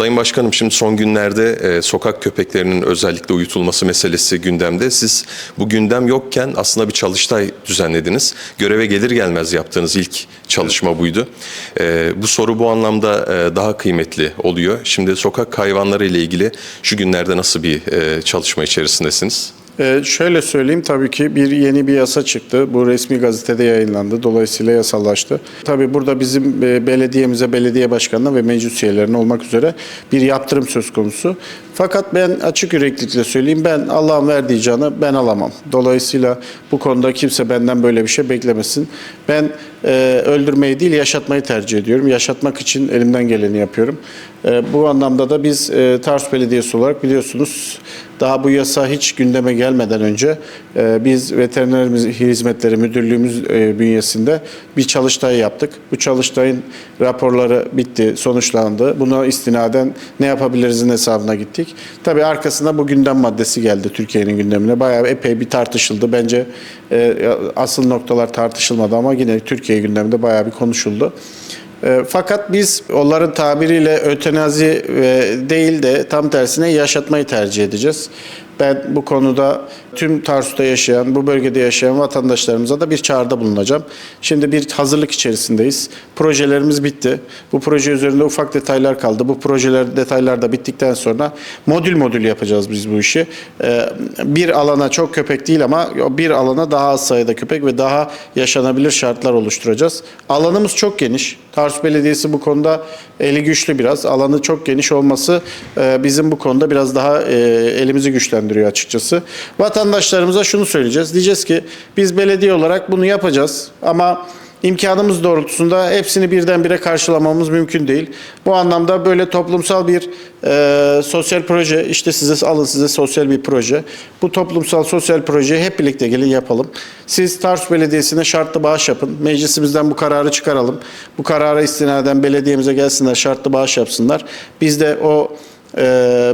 Sayın Başkanım şimdi son günlerde e, sokak köpeklerinin özellikle uyutulması meselesi gündemde. Siz bu gündem yokken aslında bir çalıştay düzenlediniz. Göreve gelir gelmez yaptığınız ilk çalışma buydu. E, bu soru bu anlamda e, daha kıymetli oluyor. Şimdi sokak hayvanları ile ilgili şu günlerde nasıl bir e, çalışma içerisindesiniz? Ee, şöyle söyleyeyim tabii ki bir yeni bir yasa çıktı. Bu resmi gazetede yayınlandı. Dolayısıyla yasallaştı. Tabii burada bizim e, belediyemize, belediye başkanına ve meclis üyelerine olmak üzere bir yaptırım söz konusu. Fakat ben açık yüreklilikle söyleyeyim ben Allah'ın verdiği canı ben alamam. Dolayısıyla bu konuda kimse benden böyle bir şey beklemesin. Ben e, öldürmeyi değil yaşatmayı tercih ediyorum. Yaşatmak için elimden geleni yapıyorum. E, bu anlamda da biz e, Tarsus Belediyesi olarak biliyorsunuz daha bu yasa hiç gündeme gelmeden önce e, biz Veteriner Hizmetleri Müdürlüğümüz e, bünyesinde bir çalıştay yaptık. Bu çalıştayın raporları bitti, sonuçlandı. Buna istinaden ne yapabilirizin hesabına gittik. Tabii arkasında bu gündem maddesi geldi Türkiye'nin gündemine. Bayağı epey bir tartışıldı. Bence e, asıl noktalar tartışılmadı ama yine Türkiye gündeminde bayağı bir konuşuldu. E, Fakat biz onların tabiriyle ötenazi e, değil de tam tersine yaşatmayı tercih edeceğiz. Ben bu konuda tüm Tarsus'ta yaşayan, bu bölgede yaşayan vatandaşlarımıza da bir çağrıda bulunacağım. Şimdi bir hazırlık içerisindeyiz. Projelerimiz bitti. Bu proje üzerinde ufak detaylar kaldı. Bu projeler detaylar da bittikten sonra modül modül yapacağız biz bu işi. Ee, Bir alana çok köpek değil ama bir alana daha az sayıda köpek ve daha yaşanabilir şartlar oluşturacağız. Alanımız çok geniş. Tarsus Belediyesi bu konuda eli güçlü biraz. Alanı çok geniş olması e, bizim bu konuda biraz daha e, elimizi güçlendiriyor açıkçası. Vatandaşlarımıza şunu söyleyeceğiz. Diyeceğiz ki biz belediye olarak bunu yapacağız ama imkanımız doğrultusunda hepsini birdenbire karşılamamız mümkün değil. Bu anlamda böyle toplumsal bir e, sosyal proje, işte size alın size sosyal bir proje. Bu toplumsal sosyal projeyi hep birlikte gelin yapalım. Siz Tarsus Belediyesi'ne şartlı bağış yapın. Meclisimizden bu kararı çıkaralım. Bu karara istinaden belediyemize gelsinler, şartlı bağış yapsınlar. Biz de o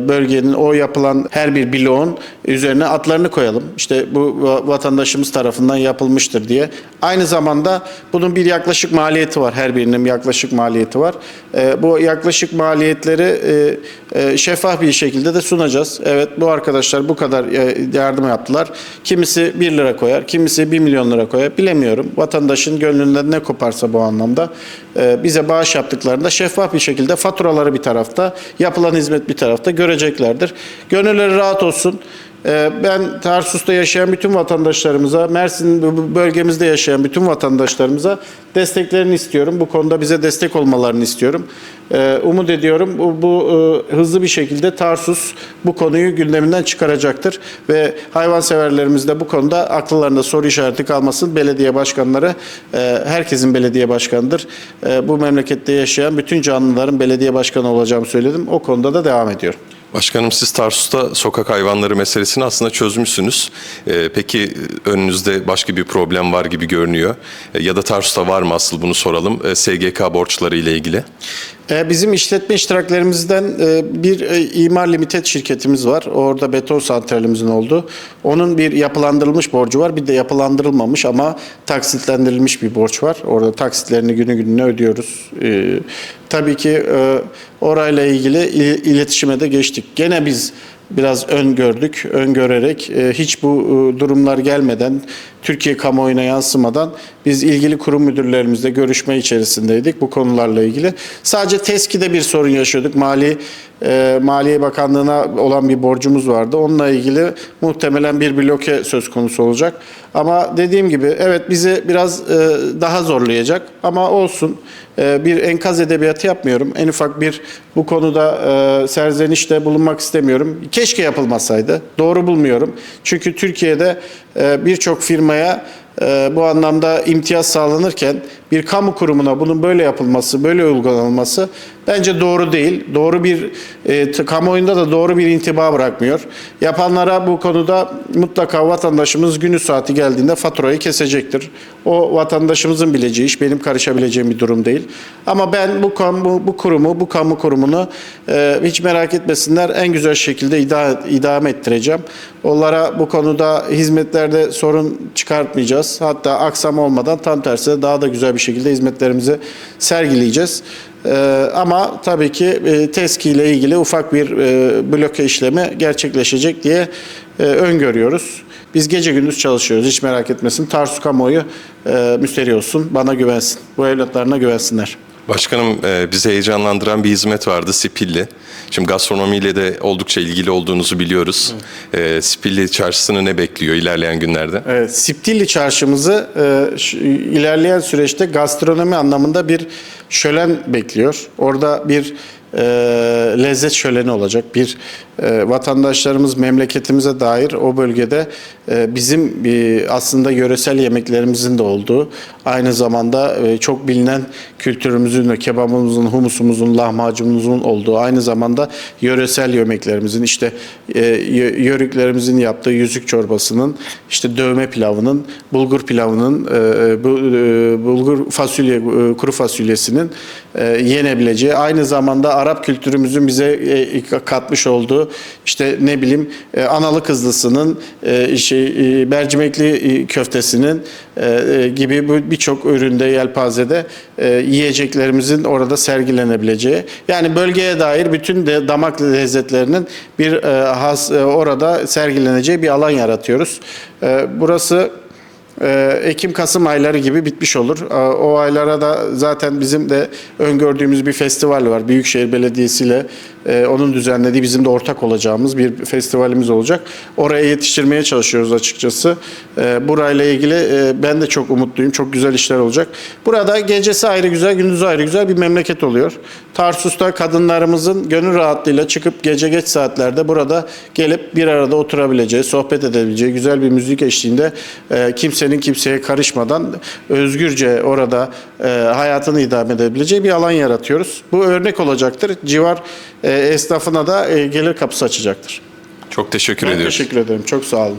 bölgenin o yapılan her bir bloğun üzerine atlarını koyalım. İşte bu va- vatandaşımız tarafından yapılmıştır diye. Aynı zamanda bunun bir yaklaşık maliyeti var. Her birinin bir yaklaşık maliyeti var. E, bu yaklaşık maliyetleri e, e, şeffaf bir şekilde de sunacağız. Evet bu arkadaşlar bu kadar e, yardım yaptılar. Kimisi 1 lira koyar, kimisi 1 milyon lira koyar. Bilemiyorum. Vatandaşın gönlünden ne koparsa bu anlamda bize bağış yaptıklarında şeffaf bir şekilde faturaları bir tarafta, yapılan hizmet bir tarafta göreceklerdir. Gönülleri rahat olsun. Ee, Ben Tarsus'ta yaşayan bütün vatandaşlarımıza, Mersin bölgemizde yaşayan bütün vatandaşlarımıza desteklerini istiyorum. Bu konuda bize destek olmalarını istiyorum. Ee, Umut ediyorum bu, bu e, hızlı bir şekilde Tarsus bu konuyu gündeminden çıkaracaktır. Ve hayvanseverlerimiz de bu konuda akıllarında soru işareti kalmasın. Belediye başkanları, e, herkesin belediye başkanıdır. E, Bu memlekette yaşayan bütün canlıların belediye başkanı olacağımı söyledim. O konuda da devam ediyorum. Başkanım siz Tarsus'ta sokak hayvanları meselesini aslında çözmüşsünüz. Ee, peki önünüzde başka bir problem var gibi görünüyor. Ee, ya da Tarsus'ta var mı asıl bunu soralım. Ee, SGK borçları ile ilgili. E, Bizim işletme iştiraklerimizden e, bir e, imar limited şirketimiz var. Orada beton santralimizin olduğu. Onun bir yapılandırılmış borcu var. Bir de yapılandırılmamış ama taksitlendirilmiş bir borç var. Orada taksitlerini günü gününe ödüyoruz. E, Tabii ki e, orayla ilgili il- iletişime de geçtik. Gene biz biraz öngördük, öngörerek e, hiç bu e, durumlar gelmeden, Türkiye kamuoyuna yansımadan biz ilgili kurum müdürlerimizle görüşme içerisindeydik bu konularla ilgili. Sadece TESKİ'de bir sorun yaşıyorduk. Mali e, Maliye Bakanlığı'na olan bir borcumuz vardı. Onunla ilgili muhtemelen bir bloke söz konusu olacak. Ama dediğim gibi evet bizi biraz daha zorlayacak ama olsun. E, bir enkaz edebiyatı yapmıyorum. En ufak bir bu konuda e, serzenişte bulunmak istemiyorum. Keşke yapılmasaydı. Doğru bulmuyorum. Çünkü Türkiye'de e, birçok firmaya e, bu anlamda imtiyaz sağlanırken bir kamu kurumuna bunun böyle yapılması, böyle uygulanılması bence doğru değil. Doğru bir e, kamuoyunda da doğru bir intiba bırakmıyor. Yapanlara bu konuda mutlaka vatandaşımız günü saati geldiğinde faturayı kesecektir. O vatandaşımızın bileceği iş, benim karışabileceğim bir durum değil. Ama ben bu kamu, bu kurumu, bu kamu kurumunu e, hiç merak etmesinler en güzel şekilde ida, idame ettireceğim. Onlara bu konuda hizmetlerde sorun çıkartmayacağız. Hatta aksam olmadan tam tersine daha da güzel bir şekilde hizmetlerimizi sergileyeceğiz. Ee, ama tabii ki e, TESKİ ile ilgili ufak bir e, bloke işlemi gerçekleşecek diye e, öngörüyoruz. Biz gece gündüz çalışıyoruz hiç merak etmesin. Tarsus kamuoyu e, müşteri olsun, bana güvensin. Bu evlatlarına güvensinler. Başkanım e, bizi heyecanlandıran bir hizmet vardı Spilli. Şimdi gastronomiyle de oldukça ilgili olduğunuzu biliyoruz. E, Spilli çarşısını ne bekliyor ilerleyen günlerde? Evet, Siptilli çarşımızı e, ilerleyen süreçte gastronomi anlamında bir şölen bekliyor. Orada bir e, lezzet şöleni olacak. Bir e, vatandaşlarımız memleketimize dair o bölgede e, bizim bir aslında yöresel yemeklerimizin de olduğu, aynı zamanda e, çok bilinen kültürümüzün ve kebabımızın, humusumuzun, lahmacunumuzun olduğu, aynı zamanda yöresel yemeklerimizin işte e, yö- yörüklerimizin yaptığı yüzük çorbasının, işte dövme pilavının, bulgur pilavının, e, bu, e, bulgur fasulye, e, kuru fasulyesinin e, yenebileceği, aynı zamanda Arap kültürümüzün bize e, katmış olduğu işte ne bileyim e, analı kızlısının, e, şey e, mercimekli köftesinin gibi bu birçok üründe yelpazede yiyeceklerimizin orada sergilenebileceği. Yani bölgeye dair bütün de damak lezzetlerinin bir has orada sergileneceği bir alan yaratıyoruz. E, burası Ekim-Kasım ayları gibi bitmiş olur. Ee, O aylara da zaten bizim de öngördüğümüz bir festival var. Büyükşehir Belediyesi ile e, onun düzenlediği bizim de ortak olacağımız bir festivalimiz olacak. Oraya yetiştirmeye çalışıyoruz açıkçası. Ee, Burayla ilgili e, ben de çok umutluyum. Çok güzel işler olacak. Burada gecesi ayrı güzel, gündüzü ayrı güzel bir memleket oluyor. Tarsus'ta kadınlarımızın gönül rahatlığıyla çıkıp gece geç saatlerde burada gelip bir arada oturabileceği, sohbet edebileceği güzel bir müzik eşliğinde e, kimsenin kimseye karışmadan özgürce orada e, hayatını idame edebileceği bir alan yaratıyoruz. Bu örnek olacaktır. Civar e, esnafına da e, gelir kapısı açacaktır. Çok teşekkür Ben ediyoruz. teşekkür ederim. Çok sağ olun.